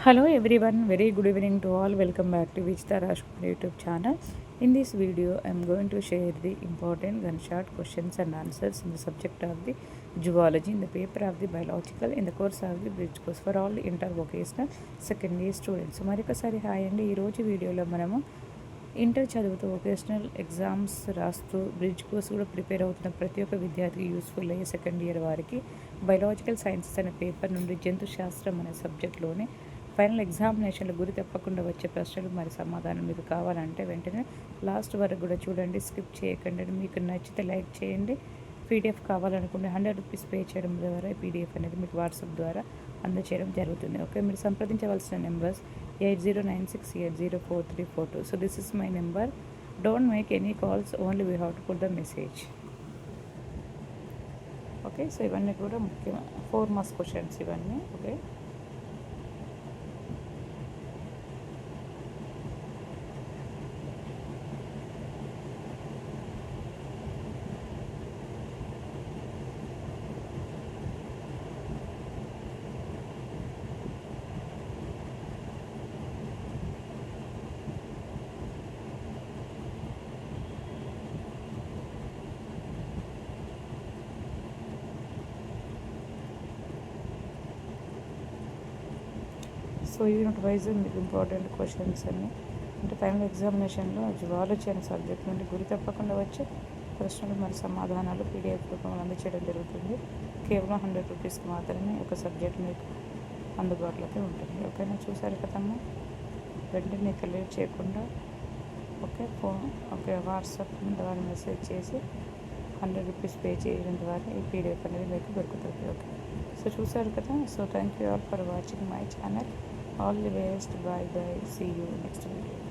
Hello everyone very good evening to all welcome back to Vichitha Raj Kumar YouTube channel in this video I'm going to share the important gun shot questions and answers in the subject of the zoology in the paper of the biological in the course of the bridge course for all inter vocational second year students మరొకసారి hi అండి. ఈరోజు వీడియోలో మనము inter చదువుతూ vocational exams రాస్తూ bridge course కూడా prepare అవుతున్న ప్రతి ఒక్క విద్యార్థికి యూస్ఫుల్ అయ్యే సెకండ్ ఇయర్ వారికి బయలాజికల్ సైన్సెస్ అనే పేపర్ నుండి జంతు శాస్త్రం అనే సబ్జెక్ట్లోనే ఫైనల్ ఎగ్జామినేషన్లో గురి తప్పకుండా వచ్చే ప్రశ్నలు మరి సమాధానం మీకు కావాలంటే వెంటనే లాస్ట్ వరకు కూడా చూడండి స్కిప్ చేయకండి. మీకు నచ్చితే లైక్ చేయండి. పీడిఎఫ్ కావాలనుకుంటే హండ్రెడ్ రూపీస్ పే చేయడం ద్వారా పీడిఎఫ్ అనేది మీకు వాట్సాప్ ద్వారా అందచేయడం జరుగుతుంది. ఓకే మీరు సంప్రదించవలసిన numbers eight zero nine six eight zero four three four two. So this is my number. Don't make any calls only we have to put the message. Okay so ఇవన్నీ కూడా ముఖ్యమైన four marks questions ఇవన్నీ. Okay. So unit wise మీకు important questions అన్ని. అంటే final ఎగ్జామినేషన్లో zoology అనే subject నుండి గురి తప్పకుండా వచ్చే ప్రశ్నలు మరి సమాధానాలు పీడిఎఫ్ రూపంలో అందించడం జరుగుతుంది. కేవలం హండ్రెడ్ రూపీస్కి మాత్రమే ఒక సబ్జెక్ట్ మీకు అందుబాటులోకి ఉంటుంది. ఓకేనా? చూసారు కదమ్మా? వెంటనే కలెక్ట్ చేయకుండా ఓకే ఫోన్ ఓకే వాట్సాప్ ద్వారా మెసేజ్ చేసి హండ్రెడ్ రూపీస్ పే చేయడం ద్వారా ఈ పీడిఎఫ్ అనేది మీకు దొరుకుతుంది. ఓకే. సో చూసారు కదా? So thank you all for watching my channel all the best. Bye bye see you next video.